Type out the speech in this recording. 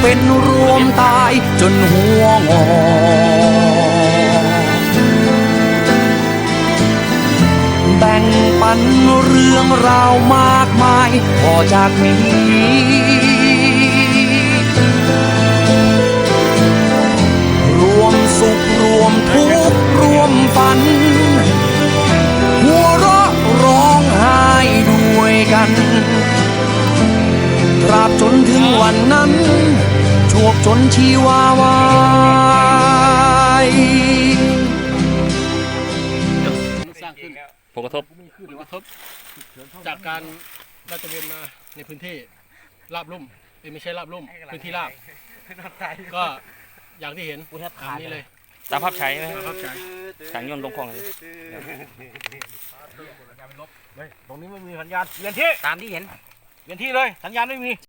เป็นรวมตายจนหัวงอแบ่งปันเรื่องราวมากมายพอจากนี้รวมสุขรวมทุกข์รวมฝัน หัวเราะร้องไห้ด้วยกันตราบจนถึงวันนั้น จนชีวาวายสร้างขึ้นผลกระทบผลกระทบ จากการลาดตระเวนมาในพื้นที่ราบลุ่มเอ้ยไม่ใช่ราบลุ่มพื้นที่ราบก็อย่างที่เห็นตามนี้เลยตามภาพใช้ไหมครับใช่ทางยนต์ลงคลองเลยตรงนี้ไม่มีสัญญาณเปลี่ยนที่ตามที่เห็นเปลี่ยนที่เลย สัญญาณไม่มี